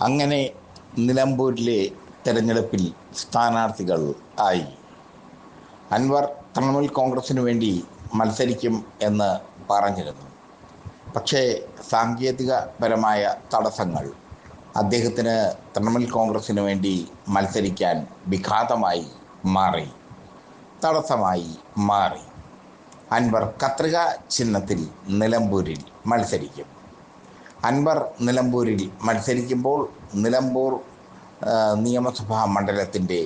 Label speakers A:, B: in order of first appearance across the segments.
A: അങ്ങനെ നിലമ്പൂരിലെ തെരഞ്ഞെടുപ്പിൽ സ്ഥാനാർത്ഥികൾ ആയി. അൻവർ തൃണമൂൽ കോൺഗ്രസിന് വേണ്ടി മത്സരിക്കും എന്ന് പറഞ്ഞിരുന്നു. പക്ഷേ സാങ്കേതികപരമായ തടസ്സങ്ങൾ അദ്ദേഹത്തിന് തൃണമൂൽ കോൺഗ്രസിന് വേണ്ടി മത്സരിക്കാൻ വിഘാതമായി മാറി. തടസ്സമായി മാറി. അൻവർ കത്രിക ചിഹ്നത്തിൽ നിലമ്പൂരിൽ മത്സരിക്കും. അൻവർ നിലമ്പൂരിൽ മത്സരിക്കുമ്പോൾ നിലമ്പൂർ നിയമസഭാ മണ്ഡലത്തിന്റെ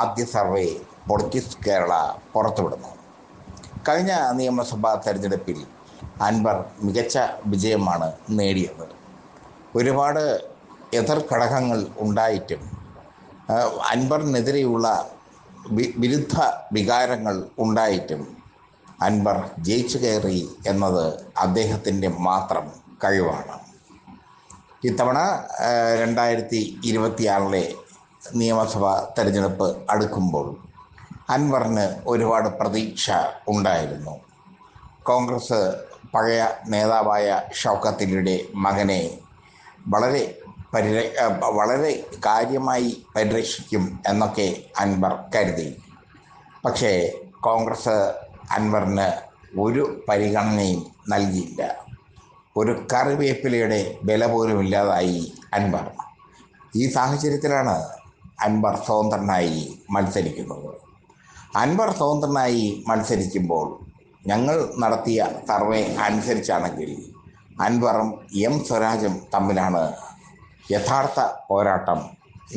A: ആദ്യ സർവേ പൊളിറ്റിക്സ് കേരള പുറത്തുവിടുന്നു. കഴിഞ്ഞ നിയമസഭാ തെരഞ്ഞെടുപ്പിൽ അൻവർ മികച്ച വിജയമാണ് നേടിയത്. ഒരുപാട് എതിർ ഘടകങ്ങൾ ഉണ്ടായിട്ടും അൻവറിനെതിരെയുള്ള വിരുദ്ധ വികാരങ്ങൾ ഉണ്ടായിട്ടും അൻവർ ജയിച്ചു കയറി എന്നത് അദ്ദേഹത്തിന്റെ മാത്രം കഴിവാണ്. ഇത്തവണ രണ്ടായിരത്തി ഇരുപത്തിയാറിലെ നിയമസഭാ തെരഞ്ഞെടുപ്പ് അടുക്കുമ്പോൾ അൻവറിന് ഒരുപാട് പ്രതീക്ഷ ഉണ്ടായിരുന്നു. കോൺഗ്രസ് പഴയ നേതാവായ ഷൗക്കത്തിലൂടെ മകനെ വളരെ പരിര വളരെ കാര്യമായി പരിരക്ഷിക്കും എന്നൊക്കെ അൻവർ കരുതി. പക്ഷേ കോൺഗ്രസ് അൻവറിന് ഒരു പരിഗണനയും നൽകിയില്ല. ഒരു കറിവേപ്പിലയുടെ വില പോലും ഇല്ലാതായി അൻവർ. ഈ സാഹചര്യത്തിലാണ് അൻവർ സ്വതന്ത്രനായി മത്സരിക്കുന്നത്. അൻവർ സ്വതന്ത്രനായി മത്സരിക്കുമ്പോൾ ഞങ്ങൾ നടത്തിയ സർവേ അനുസരിച്ചാണെങ്കിൽ അൻവറും എം സ്വരാജും തമ്മിലാണ് യഥാർത്ഥ പോരാട്ടം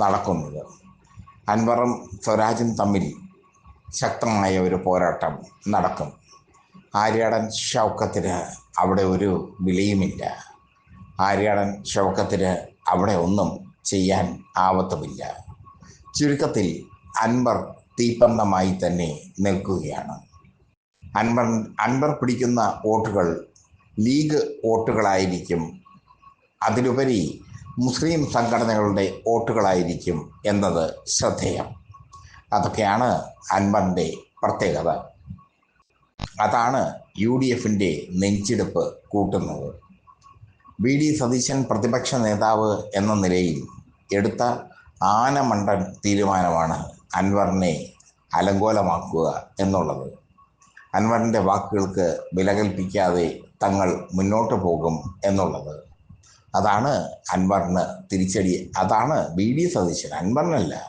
A: നടക്കുന്നത്. അൻവറും സ്വരാജും തമ്മിൽ ശക്തമായ ഒരു പോരാട്ടം നടക്കും. ആര്യാടൻ ഷൗക്കത്തിന് അവിടെ ഒരു വിലയുമില്ല ആര്യാടൻ ഷൗക്കത്തിന് അവിടെ ഒന്നും ചെയ്യാൻ ആവത്തുമില്ല ചുരുക്കത്തിൽ അൻവർ തീപ്പന്തമായി തന്നെ നിൽക്കുകയാണ്. അൻവർ അൻവർ പിടിക്കുന്ന വോട്ടുകൾ ലീഗ് വോട്ടുകളായിരിക്കും. അതിലുപരി മുസ്ലിം സംഘടനകളുടെ വോട്ടുകളായിരിക്കും എന്നത് ശ്രദ്ധേയം. അതൊക്കെയാണ് അൻവറിന്റെ പ്രത്യേകത. അതാണ് യു ഡി എഫിന്റെ നെഞ്ചിടിപ്പ് കൂട്ടുന്നത്. വി ഡി സതീശൻ പ്രതിപക്ഷ നേതാവ് എന്ന നിലയിൽ എടുത്ത ആനമണ്ടൻ തീരുമാനമാണ് അൻവറിനെ അലങ്കോലമാക്കുക എന്നുള്ളത്. അൻവറിന്റെ വാക്കുകൾക്ക് വില കൽപ്പിക്കാതെ തങ്ങൾ മുന്നോട്ട് പോകും എന്നുള്ളത്. അതാണ് അൻവറിന് തിരിച്ചടി അതാണ് വി ഡി സതീശൻ അൻവറിനല്ല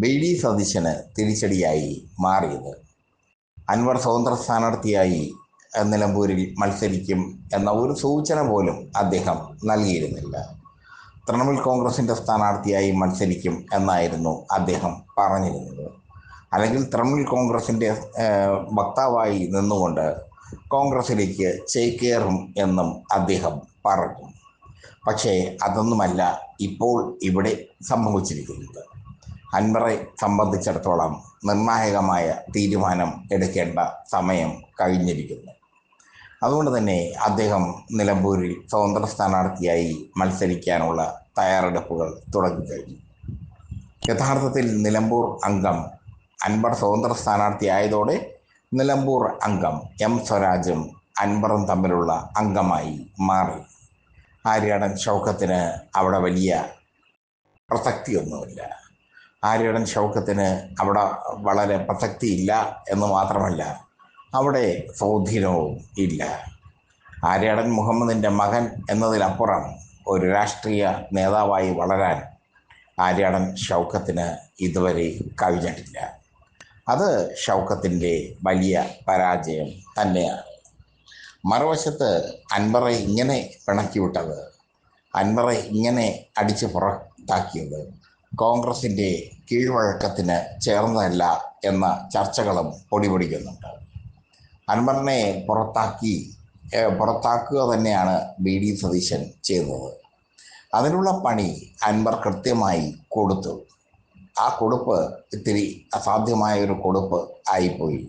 A: വി ഡി സതീശന് തിരിച്ചടിയായി മാറിയത്. അൻവർ സ്വതന്ത്ര സ്ഥാനാർത്ഥിയായി നിലമ്പൂരിൽ മത്സരിക്കും എന്ന ഒരു സൂചന പോലും അദ്ദേഹം നൽകിയിരുന്നില്ല. തൃണമൂൽ കോൺഗ്രസിന്റെ സ്ഥാനാർത്ഥിയായി മത്സരിക്കും എന്നായിരുന്നു അദ്ദേഹം പറഞ്ഞിരുന്നത്. അല്ലെങ്കിൽ തൃണമൂൽ കോൺഗ്രസിന്റെ വക്താവായി നിന്നുകൊണ്ട് കോൺഗ്രസിലേക്ക് ചേക്കേറും എന്നും അദ്ദേഹം പറഞ്ഞു. പക്ഷേ അതൊന്നുമല്ല ഇപ്പോൾ ഇവിടെ സംഭവിച്ചിരിക്കുന്നത്. അൻവറെ സംബന്ധിച്ചിടത്തോളം നിർണായകമായ തീരുമാനം എടുക്കേണ്ട സമയം കഴിഞ്ഞിരിക്കുന്നു. അതുകൊണ്ട് തന്നെ അദ്ദേഹം നിലമ്പൂരിൽ സ്വതന്ത്ര സ്ഥാനാർത്ഥിയായി മത്സരിക്കാനുള്ള തയ്യാറെടുപ്പുകൾ തുടങ്ങിക്കഴിഞ്ഞു. യഥാർത്ഥത്തിൽ നിലമ്പൂർ അംഗം അൻവർ സ്വതന്ത്ര സ്ഥാനാർത്ഥിയായതോടെ നിലമ്പൂർ അംഗം എം സ്വരാജും അൻവറും തമ്മിലുള്ള അംഗമായി മാറി. ആര്യടൻ ഷൗക്കത്തിന് അവിടെ വലിയ പ്രസക്തിയൊന്നുമില്ല. ആര്യടൻ ഷൗക്കത്തിന് അവിടെ വളരെ പ്രസക്തിയില്ല എന്ന് മാത്രമല്ല അവിടെ സ്വാധീനവും ഇല്ല. ആര്യാടൻ മുഹമ്മദിന്റെ മകൻ എന്നതിലപ്പുറം ഒരു രാഷ്ട്രീയ നേതാവായി വളരാൻ ആര്യാടൻ ഷൗക്കത്തിന് ഇതുവരെ കഴിഞ്ഞിട്ടില്ല. അത് ഷൗക്കത്തിന്റെ വലിയ പരാജയം തന്നെയാണ്. മറുവശത്ത് അൻവറെ ഇങ്ങനെ പിണക്കിവിട്ടത് അൻവറെ ഇങ്ങനെ അടിച്ച് പുറത്താക്കിയത് കോൺഗ്രസിന്റെ കീഴ്വഴക്കത്തിന് ചേർന്നതല്ല എന്ന ചർച്ചകളും പൊടിപൊടിക്കുന്നുണ്ട്. അൻവറിനെ പുറത്താക്കി പുറത്താക്കുക തന്നെയാണ് ബി ഡി സതീശൻ ചെയ്തത്. അതിനുള്ള പണി അൻവർ കൃത്യമായി കൊടുത്തു. ആ കൊടുപ്പ് ഇത്തിരി അസാധ്യമായ ഒരു കൊടുപ്പ് ആയിപ്പോയി.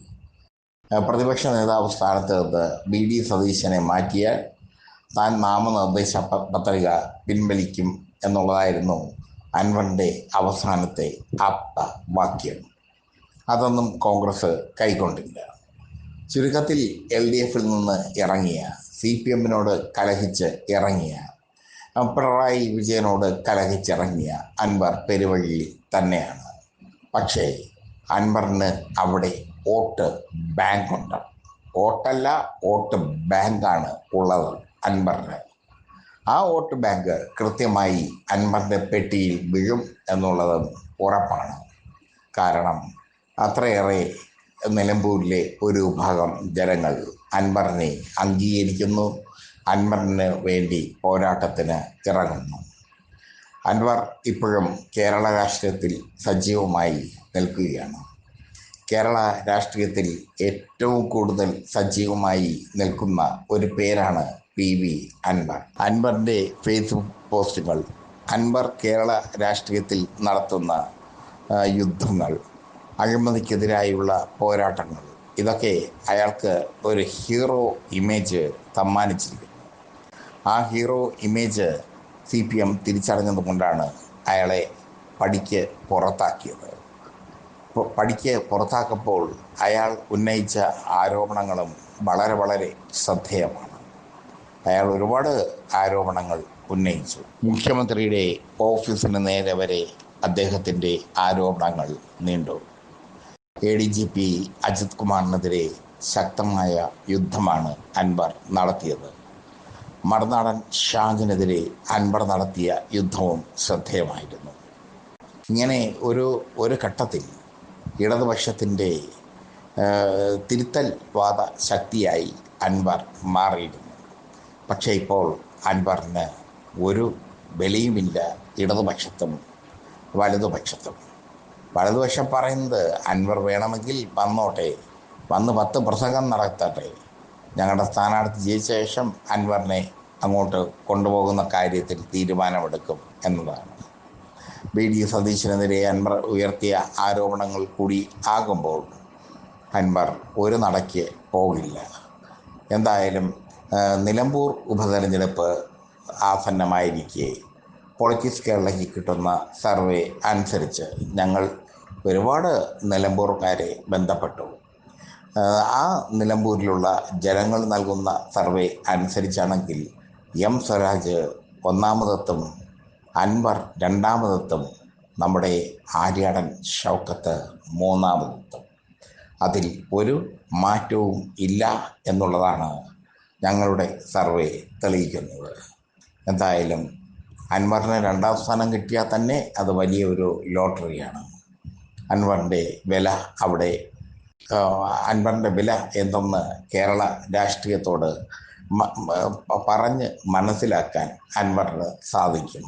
A: പ്രതിപക്ഷ നേതാവ് സ്ഥാനത്ത് നിന്ന് ബി ഡി സതീശനെ മാറ്റിയാൽ താൻ നാമനിർദ്ദേശ പത്രിക പിൻവലിക്കും എന്നുള്ളതായിരുന്നു അൻവറിന്റെ അവസാനത്തെ ആപ്ത വാക്യം. അതൊന്നും കോൺഗ്രസ് കൈക്കൊണ്ടില്ല. ചുരുക്കത്തിൽ എൽ ഡി എഫിൽ നിന്ന് ഇറങ്ങിയ സി പി എമ്മിനോട് കലഹിച്ച് ഇറങ്ങിയ പിണറായി വിജയനോട് കലഹിച്ചിറങ്ങിയ അൻവർ പെരുവഴിയിൽ തന്നെയാണ്. പക്ഷേ അൻവറിന് അവിടെ വോട്ട് ബാങ്കുണ്ട്. വോട്ടല്ല വോട്ട് ബാങ്കാണ് ഉള്ളത് അൻവറിന്. ആ വോട്ട് ബാങ്ക് കൃത്യമായി അൻവറിന്റെ പെട്ടിയിൽ വീഴും എന്നുള്ളത് ഉറപ്പാണ്. കാരണം അത്രയേറെ നിലമ്പൂരിലെ ഒരു ഭാഗം ജനങ്ങൾ അൻവറിനെ അംഗീകരിക്കുന്നു. അൻവറിന് വേണ്ടി പോരാട്ടത്തിന് ഇറങ്ങുന്നു. അൻവർ ഇപ്പോഴും കേരള രാഷ്ട്രീയത്തിൽ സജീവമായി നിൽക്കുകയാണ്. കേരള രാഷ്ട്രീയത്തിൽ ഏറ്റവും കൂടുതൽ സജീവമായി നിൽക്കുന്ന ഒരു പേരാണ് പി. വി. അൻവർ. അൻവറിന്റെ ഫേസ്ബുക്ക് പോസ്റ്റുകൾ അൻവർ കേരള രാഷ്ട്രീയത്തിൽ നടത്തുന്ന യുദ്ധങ്ങൾ അഴിമതിക്കെതിരായുള്ള പോരാട്ടങ്ങൾ. ഇതൊക്കെ അയാൾക്ക് ഒരു ഹീറോ ഇമേജ് സമ്മാനിച്ചിരിക്കുന്നു. ആ hero image C P M തിരിച്ചറിഞ്ഞതുകൊണ്ടാണ് അയാളെ പടിക്ക് പുറത്താക്കിയത്. പടിക്ക് പുറത്താക്കപ്പോൾ അയാൾ ഉന്നയിച്ച ആരോപണങ്ങളും വളരെ വളരെ ശ്രദ്ധേയമാണ്. അയാൾ ഒരുപാട് ആരോപണങ്ങൾ ഉന്നയിച്ചു. മുഖ്യമന്ത്രിയുടെ ഓഫീസിന് നേരെ വരെ അദ്ദേഹത്തിന്റെ ആരോപണങ്ങൾ നീണ്ടു. A D G P Ajith കുമാറിനെതിരെ ശക്തമായ യുദ്ധമാണ് അൻവർ നടത്തിയത്. മറുനാടൻ ഷാജിനെതിരെ അൻവർ നടത്തിയ യുദ്ധവും ശ്രദ്ധേയമായിരുന്നു. ഇങ്ങനെ ഒരു ഒരു ഘട്ടത്തിൽ ഇടതുപക്ഷത്തിന്റെ തിരുത്തൽ വാദ ശക്തിയായി അൻവർ മാറിയിരുന്നു. പക്ഷേ ഇപ്പോൾ അൻവറിന് ഒരു വിലയുമില്ല ഇടതുപക്ഷത്തും വലതുപക്ഷത്തും. വലതുപക്ഷം പറയുന്നത് അൻവർ വേണമെങ്കിൽ വന്നോട്ടെ. വന്ന് പത്ത് പ്രസംഗം നടത്തട്ടെ. ഞങ്ങളുടെ സ്ഥാനാർത്ഥി ജയിച്ച ശേഷം അൻവറിനെ അങ്ങോട്ട് കൊണ്ടുപോകുന്ന കാര്യത്തിൽ തീരുമാനമെടുക്കും എന്നതാണ്. ബി ഡി സതീശനെതിരെ അൻവർ ഉയർത്തിയ ആരോപണങ്ങൾ കൂടി ആകുമ്പോൾ അൻവർ ഒരു നടയ്ക്ക് പോകില്ല. എന്തായാലും നിലമ്പൂർ ഉപതെരഞ്ഞെടുപ്പ് ആസന്നമായിരിക്കെ. പൊളിറ്റിക്സ് കേരളയ്ക്ക് കിട്ടുന്ന സർവേ അനുസരിച്ച് ഞങ്ങൾ ഒരുപാട് നിലമ്പൂർക്കാരെ ബന്ധപ്പെട്ടു. ആ, നിലമ്പൂരിലുള്ള ജനങ്ങൾ നൽകുന്ന സർവേ അനുസരിച്ചാണെങ്കിൽ എം സ്വരാജ് ഒന്നാമതെത്തും അൻവർ രണ്ടാമതെത്തും നമ്മുടെ ആര്യാടൻ ഷൗക്കത്ത് മൂന്നാമതെത്തും. അതിൽ ഒരു മാറ്റവും ഇല്ല എന്നുള്ളതാണ് ഞങ്ങളുടെ സർവേ തെളിയിക്കുന്നത്. എന്തായാലും അൻവറിന് രണ്ടാം സ്ഥാനം കിട്ടിയാൽ തന്നെ അത് വലിയൊരു ലോട്ടറിയാണ്. അൻവറിന്റെ വില അവിടെ അൻവറിന്റെ വില എന്തെന്ന് കേരള രാഷ്ട്രീയത്തോട് പറഞ്ഞ് മനസ്സിലാക്കാൻ അൻവറിന് സാധിക്കും.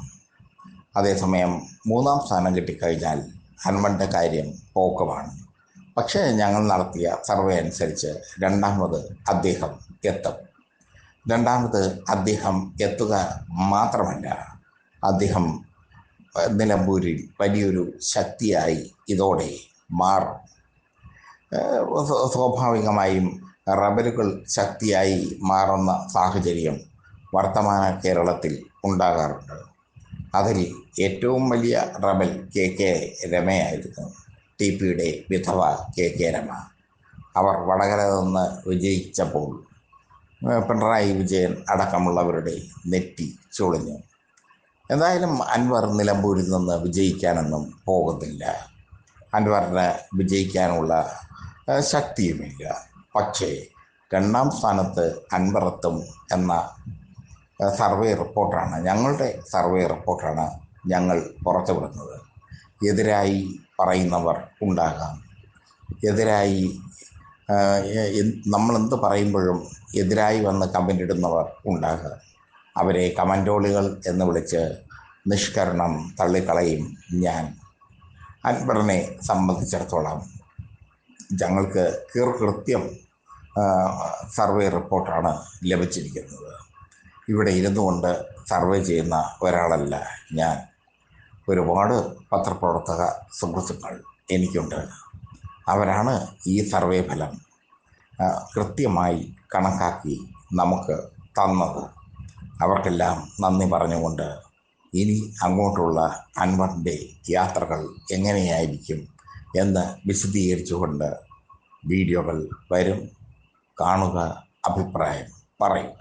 A: അതേസമയം മൂന്നാം സ്ഥാനം കിട്ടിക്കഴിഞ്ഞാൽ അൻവറിന്റെ കാര്യം പോക്കമാണ്. പക്ഷേ ഞങ്ങൾ നടത്തിയ സർവേ അനുസരിച്ച് രണ്ടാമത് അദ്ദേഹം എത്തും. രണ്ടാമത് അദ്ദേഹം എത്തുക മാത്രമല്ല അദ്ദേഹം നിലമ്പൂരിൽ വലിയൊരു ശക്തിയായി ഇതോടെ മാറും. സ്വാഭാവികമായും റബലുകൾ ശക്തിയായി മാറുന്ന സാഹചര്യം വർത്തമാന കേരളത്തിൽ ഉണ്ടാകാറുണ്ട്. അതിൽ ഏറ്റവും വലിയ റബൽ കെ കെ രമയായിരുന്നു. ടി പിയുടെ വിധവ കെ കെ രമ. അവർ വടകര നിന്ന് വിജയിച്ചപ്പോൾ പിണറായി വിജയൻ അടക്കമുള്ളവരുടെ നെറ്റി ചുളിഞ്ഞു. എന്തായാലും അൻവർ നിലമ്പൂരിൽ നിന്ന് വിജയിക്കാനൊന്നും പോകുന്നില്ല. അൻവറിന് വിജയിക്കാനുള്ള ശക്തിയുമില്ല. പക്ഷേ രണ്ടാം സ്ഥാനത്ത് അൻവറത്തും എന്ന സർവേ റിപ്പോർട്ടാണ് ഞങ്ങളുടെ സർവേ റിപ്പോർട്ടാണ് ഞങ്ങൾ പുറത്തുവിടുന്നത്. എതിരായി പറയുന്നവർ ഉണ്ടാകാം. എതിരായി നമ്മളെന്ത് പറയുമ്പോഴും എതിരായി വന്ന് കമന്റ് ഇടുന്നവർ ഉണ്ടാകാം. അവരെ കമൻഡോളികൾ എന്ന് വിളിച്ച് നിഷ്കരണം തള്ളിക്കളയും ഞാൻ. അക്ബറിനെ സംബന്ധിച്ചിടത്തോളം ഞങ്ങൾക്ക് കീർകൃത്യം സർവേ റിപ്പോർട്ടാണ് ലഭിച്ചിരിക്കുന്നത്. ഇവിടെ ഇരുന്നു കൊണ്ട് സർവേ ചെയ്യുന്ന ഒരാളല്ല ഞാൻ. ഒരുപാട് പത്രപ്രവർത്തക സുഹൃത്തുക്കൾ എനിക്കുണ്ട്. അവരാണ് ഈ സർവേ ഫലം കൃത്യമായി കണക്കാക്കി നമുക്ക് തന്നത്. അവർക്കെല്ലാം നന്ദി പറഞ്ഞുകൊണ്ട് ഇനി അങ്ങോട്ടുള്ള അൻവറിന്റെ യാത്രകൾ എങ്ങനെയായിരിക്കും എന്ന് വിശദീകരിച്ചുകൊണ്ട് വീഡിയോകൾ വരും. കാണുക അഭിപ്രായം പറയുക.